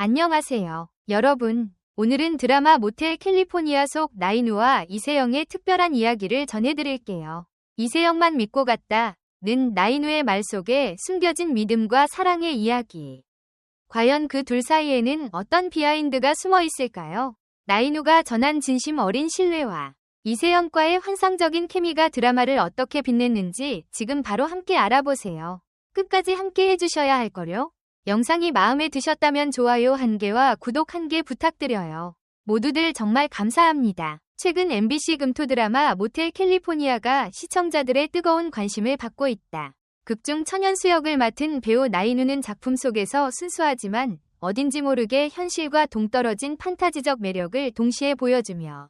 안녕하세요. 여러분, 오늘은 드라마 모텔 캘리포니아 속 나인우와 이세영의 특별한 이야기를 전해드릴게요. 이세영만 믿고 갔다. 는 나인우의 말 속에 숨겨진 믿음과 사랑의 이야기. 과연 그 둘 사이에는 어떤 비하인드가 숨어 있을까요? 나인우가 전한 진심 어린 신뢰와 이세영과의 환상적인 케미가 드라마를 어떻게 빛냈는지 지금 바로 함께 알아보세요. 끝까지 함께 해주셔야 할 거요. 영상이 마음에 드셨다면 좋아요 한 개와 구독 한개 부탁드려요. 모두들 정말 감사합니다. 최근 MBC 금토 드라마 모텔 캘리포니아가 시청자들의 뜨거운 관심을 받고 있다. 극중 천연수 역을 맡은 배우 나인우는 작품 속에서 순수하지만 어딘지 모르게 현실과 동떨어진 판타지적 매력을 동시에 보여주며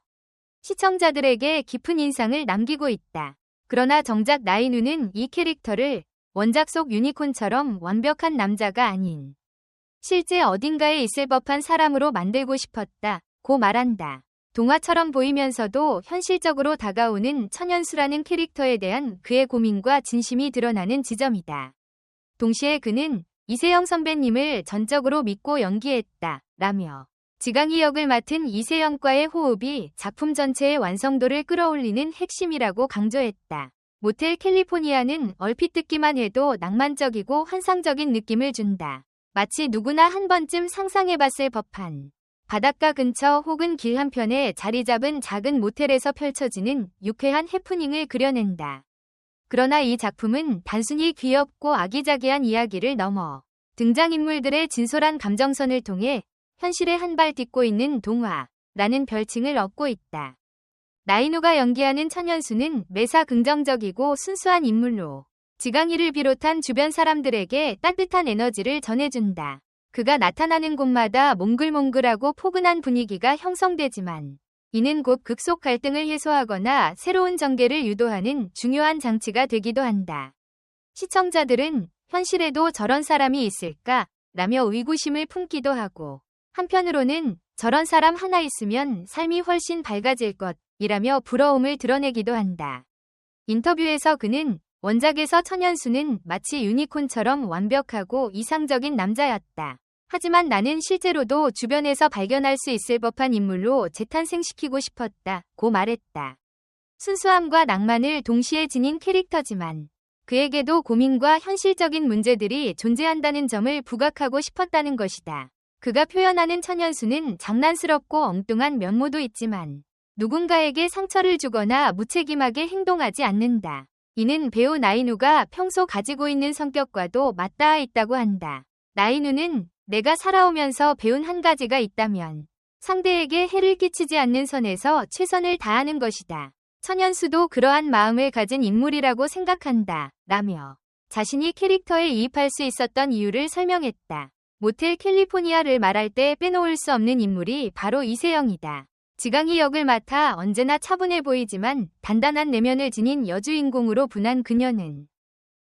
시청자들에게 깊은 인상을 남기고 있다. 그러나 정작 나인우는 이 캐릭터를 원작 속 유니콘처럼 완벽한 남자가 아닌 실제 어딘가에 있을 법한 사람으로 만들고 싶었다. 고 말한다. 동화처럼 보이면서도 현실적으로 다가오는 천연수라는 캐릭터에 대한 그의 고민과 진심이 드러나는 지점이다. 동시에 그는 이세영 선배님을 전적으로 믿고 연기했다. 라며 지강희 역을 맡은 이세영과의 호흡이 작품 전체의 완성도를 끌어올리는 핵심이라고 강조했다. 모텔 캘리포니아는 얼핏 듣기만 해도 낭만적이고 환상적인 느낌을 준다. 마치 누구나 한 번쯤 상상해봤을 법한 바닷가 근처 혹은 길 한편에 자리 잡은 작은 모텔에서 펼쳐지는 유쾌한 해프닝을 그려낸다. 그러나 이 작품은 단순히 귀엽고 아기자기한 이야기를 넘어 등장인물들의 진솔한 감정선을 통해 현실에 한 발 딛고 있는 동화라는 별칭을 얻고 있다. 나인우가 연기하는 천연수는 매사 긍정적이고 순수한 인물로 지강이를 비롯한 주변 사람들에게 따뜻한 에너지를 전해준다. 그가 나타나는 곳마다 몽글몽글하고 포근한 분위기가 형성되지만 이는 곧 극속 갈등을 해소하거나 새로운 전개를 유도하는 중요한 장치가 되기도 한다. 시청자들은 현실에도 저런 사람이 있을까? 라며 의구심을 품기도 하고 한편으로는 저런 사람 하나 있으면 삶이 훨씬 밝아질 것 이라며 부러움을 드러내기도 한다. 인터뷰에서 그는 원작에서 천연수는 마치 유니콘처럼 완벽하고 이상적인 남자였다. 하지만 나는 실제로도 주변에서 발견할 수 있을 법한 인물로 재탄생시키고 싶었다. 고 말했다. 순수함과 낭만을 동시에 지닌 캐릭터지만 그에게도 고민과 현실적인 문제들이 존재한다는 점을 부각하고 싶었다는 것이다. 그가 표현하는 천연수는 장난스럽고 엉뚱한 면모도 있지만 누군가에게 상처를 주거나 무책임하게 행동하지 않는다. 이는 배우 나인우가 평소 가지고 있는 성격과도 맞닿아 있다고 한다. 나인우는 내가 살아오면서 배운 한 가지가 있다면 상대에게 해를 끼치지 않는 선에서 최선을 다하는 것이다. 천연수도 그러한 마음을 가진 인물이라고 생각한다. 라며 자신이 캐릭터에 이입할 수 있었던 이유를 설명했다. 모텔 캘리포니아를 말할 때 빼놓을 수 없는 인물이 바로 이세영이다. 지강희 역을 맡아 언제나 차분해 보이지만 단단한 내면을 지닌 여주인공으로 분한 그녀는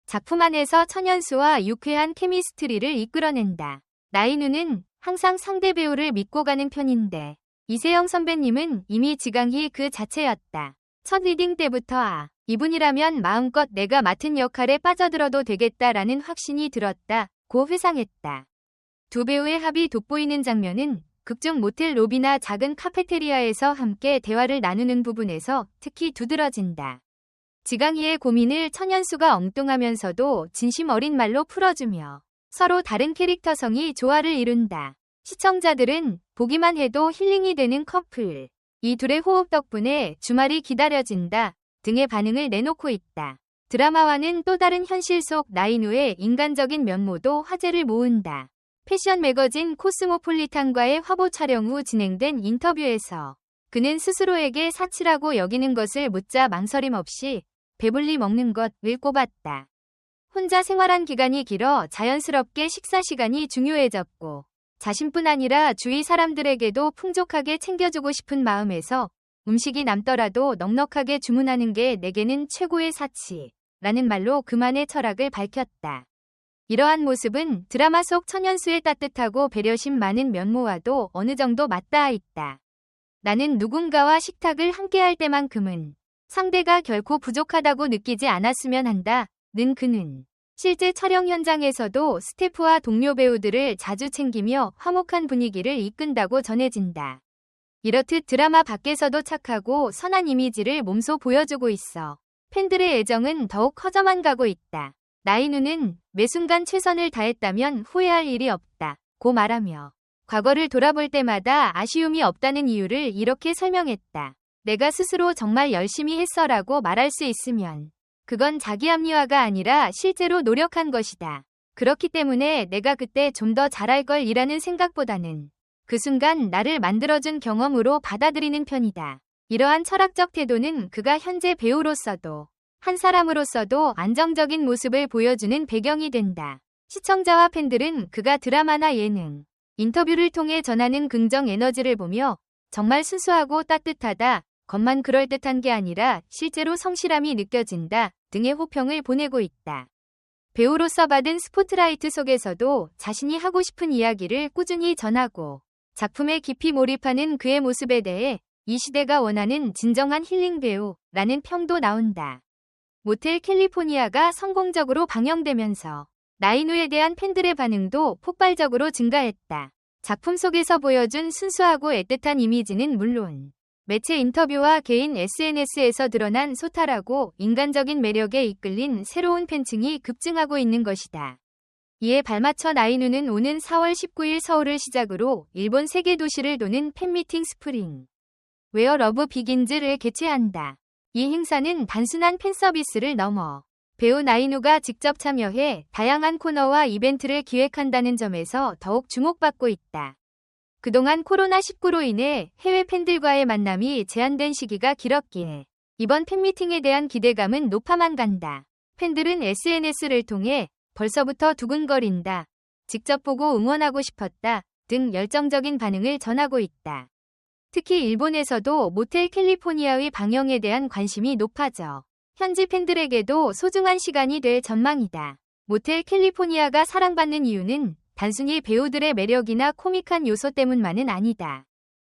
작품 안에서 천연수와 유쾌한 케미스트리를 이끌어낸다. 나인우는 항상 상대 배우를 믿고 가는 편인데 이세영 선배님은 이미 지강희 그 자체였다. 첫 리딩 때부터 아, 이분이라면 마음껏 내가 맡은 역할에 빠져들어도 되겠다라는 확신이 들었다. 고 회상했다. 두 배우의 합이 돋보이는 장면은 극중 모텔 로비나 작은 카페테리아에서 함께 대화를 나누는 부분에서 특히 두드러진다. 지강이의 고민을 천연수가 엉뚱하면서도 진심 어린 말로 풀어주며 서로 다른 캐릭터성이 조화를 이룬다. 시청자들은 보기만 해도 힐링이 되는 커플. 이 둘의 호흡 덕분에 주말이 기다려진다 등의 반응을 내놓고 있다. 드라마와는 또 다른 현실 속 나인우의 인간적인 면모도 화제를 모은다. 패션 매거진 코스모폴리탄과의 화보 촬영 후 진행된 인터뷰에서 그는 스스로에게 사치라고 여기는 것을 묻자 망설임 없이 배불리 먹는 것을 꼽았다. 혼자 생활한 기간이 길어 자연스럽게 식사 시간이 중요해졌고 자신뿐 아니라 주위 사람들에게도 풍족하게 챙겨주고 싶은 마음에서 음식이 남더라도 넉넉하게 주문하는 게 내게는 최고의 사치 라는 말로 그만의 철학을 밝혔다. 이러한 모습은 드라마 속 천연수의 따뜻하고 배려심 많은 면모와도 어느 정도 맞닿아 있다. 나는 누군가와 식탁을 함께할 때만큼은 상대가 결코 부족하다고 느끼지 않았으면 한다. 는 그는 실제 촬영 현장에서도 스태프와 동료 배우들을 자주 챙기며 화목한 분위기를 이끈다고 전해진다. 이렇듯 드라마 밖에서도 착하고 선한 이미지를 몸소 보여주고 있어 팬들의 애정은 더욱 커져만 가고 있다. 나인우는 매 순간 최선을 다했다면 후회할 일이 없다. 고 말하며 과거를 돌아볼 때마다 아쉬움이 없다는 이유를 이렇게 설명했다. 내가 스스로 정말 열심히 했어라고 말할 수 있으면 그건 자기 합리화가 아니라 실제로 노력한 것이다. 그렇기 때문에 내가 그때 좀 더 잘할 걸 이라는 생각보다는 그 순간 나를 만들어준 경험으로 받아들이는 편이다. 이러한 철학적 태도는 그가 현재 배우로서도 한 사람으로서도 안정적인 모습을 보여주는 배경이 된다. 시청자와 팬들은 그가 드라마나 예능, 인터뷰를 통해 전하는 긍정 에너지를 보며 정말 순수하고 따뜻하다, 겉만 그럴듯한 게 아니라 실제로 성실함이 느껴진다 등의 호평을 보내고 있다. 배우로서 받은 스포트라이트 속에서도 자신이 하고 싶은 이야기를 꾸준히 전하고 작품에 깊이 몰입하는 그의 모습에 대해 이 시대가 원하는 진정한 힐링 배우라는 평도 나온다. 모텔 캘리포니아가 성공적으로 방영되면서 나인우에 대한 팬들의 반응도 폭발적으로 증가했다. 작품 속에서 보여준 순수하고 애틋한 이미지는 물론 매체 인터뷰와 개인 SNS에서 드러난 소탈하고 인간적인 매력에 이끌린 새로운 팬층이 급증하고 있는 것이다. 이에 발맞춰 나이누는 오는 4월 19일 서울을 시작으로 일본 세계 도시를 도는 팬미팅 스프링 웨어 러브 비긴즈를 개최한다. 이 행사는 단순한 팬 서비스를 넘어 배우 나이누가 직접 참여해 다양한 코너와 이벤트를 기획한다는 점에서 더욱 주목받고 있다. 그동안 코로나19로 인해 해외 팬들과의 만남이 제한된 시기가 길었기에 이번 팬미팅에 대한 기대감은 높아만 간다. 팬들은 SNS를 통해 벌써부터 두근거린다. 직접 보고 응원하고 싶었다. 등 열정적인 반응을 전하고 있다. 특히 일본에서도 모텔 캘리포니아의 방영에 대한 관심이 높아져 현지 팬들에게도 소중한 시간이 될 전망이다. 모텔 캘리포니아가 사랑받는 이유는 단순히 배우들의 매력이나 코믹한 요소 때문만은 아니다.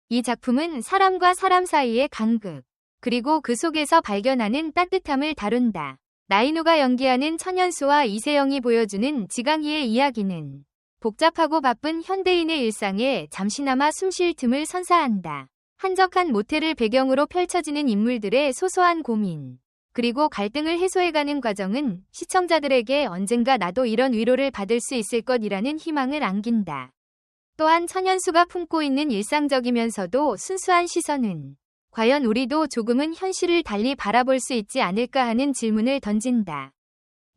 이 작품은 사람과 사람 사이의 간극, 그리고 그 속에서 발견하는 따뜻함을 다룬다. 나이누가 연기하는 천연수와 이세영이 보여주는 지강이의 이야기는 복잡하고 바쁜 현대인의 일상에 잠시나마 숨 쉴 틈을 선사한다. 한적한 모텔을 배경으로 펼쳐지는 인물들의 소소한 고민, 그리고 갈등을 해소해가는 과정은 시청자들에게 언젠가 나도 이런 위로를 받을 수 있을 것이라는 희망을 안긴다. 또한 천연수가 품고 있는 일상적이면서도 순수한 시선은 과연 우리도 조금은 현실을 달리 바라볼 수 있지 않을까 하는 질문을 던진다.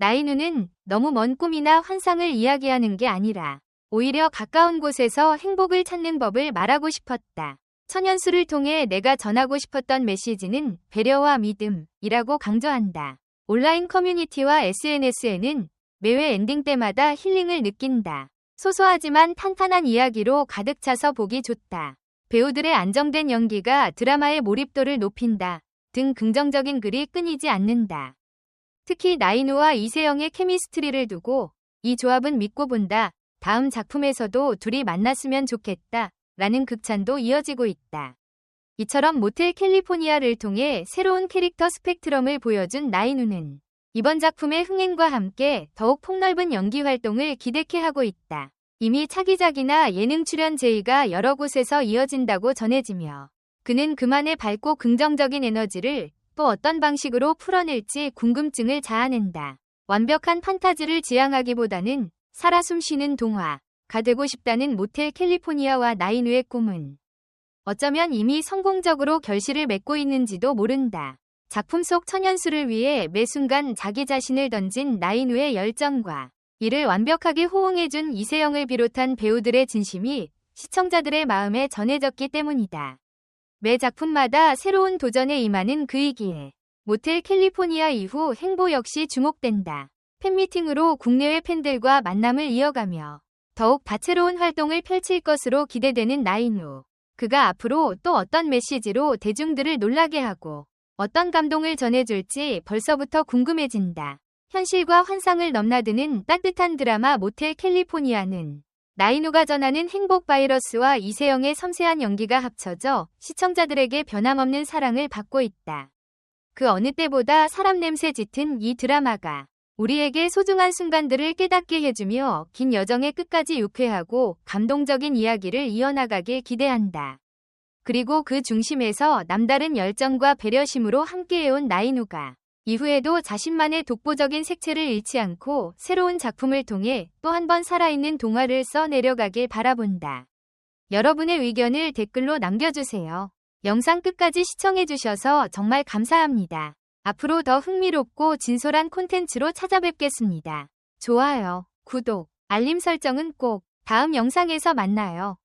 나이누는 너무 먼 꿈이나 환상을 이야기하는 게 아니라 오히려 가까운 곳에서 행복을 찾는 법을 말하고 싶었다. 천연수를 통해 내가 전하고 싶었던 메시지는 배려와 믿음이라고 강조한다. 온라인 커뮤니티와 SNS에는 매회 엔딩 때마다 힐링을 느낀다. 소소하지만 탄탄한 이야기로 가득 차서 보기 좋다. 배우들의 안정된 연기가 드라마의 몰입도를 높인다. 등 긍정적인 글이 끊이지 않는다. 특히 나인우와 이세영의 케미스트리를 두고 이 조합은 믿고 본다. 다음 작품에서도 둘이 만났으면 좋겠다. 라는 극찬도 이어지고 있다. 이처럼 모텔 캘리포니아를 통해 새로운 캐릭터 스펙트럼을 보여준 나이누는 이번 작품의 흥행과 함께 더욱 폭넓은 연기 활동을 기대케 하고 있다. 이미 차기작이나 예능 출연 제의가 여러 곳에서 이어진다고 전해지며 그는 그만의 밝고 긍정적인 에너지를 또 어떤 방식으로 풀어낼지 궁금증을 자아낸다. 완벽한 판타지를 지향하기보다는 살아 숨쉬는 동화, 가 되고 싶다는 모텔 캘리포니아와 나인우의 꿈은 어쩌면 이미 성공적으로 결실을 맺고 있는지도 모른다. 작품 속 천연수를 위해 매 순간 자기 자신을 던진 나인우의 열정과 이를 완벽하게 호응해준 이세영을 비롯한 배우들의 진심이 시청자들의 마음에 전해졌기 때문이다. 매 작품마다 새로운 도전에 임하는 그이기에 모텔 캘리포니아 이후 행보 역시 주목된다. 팬미팅으로 국내외 팬들과 만남을 이어가며 더욱 다채로운 활동을 펼칠 것으로 기대되는 나인우. 그가 앞으로 또 어떤 메시지로 대중들을 놀라게 하고 어떤 감동을 전해줄지 벌써부터 궁금해진다. 현실과 환상을 넘나드는 따뜻한 드라마 모텔 캘리포니아는 나인우가 전하는 행복 바이러스와 이세영의 섬세한 연기가 합쳐져 시청자들에게 변함없는 사랑을 받고 있다. 그 어느 때보다 사람 냄새 짙은 이 드라마가 우리에게 소중한 순간들을 깨닫게 해주며 긴 여정의 끝까지 유쾌하고 감동적인 이야기를 이어나가길 기대한다. 그리고 그 중심에서 남다른 열정과 배려심으로 함께해온 나인우가 이후에도 자신만의 독보적인 색채를 잃지 않고 새로운 작품을 통해 또 한 번 살아있는 동화를 써 내려가길 바라본다. 여러분의 의견을 댓글로 남겨주세요. 영상 끝까지 시청해주셔서 정말 감사합니다. 앞으로 더 흥미롭고 진솔한 콘텐츠로 찾아뵙겠습니다. 좋아요, 구독, 알림 설정은 꼭 다음 영상에서 만나요.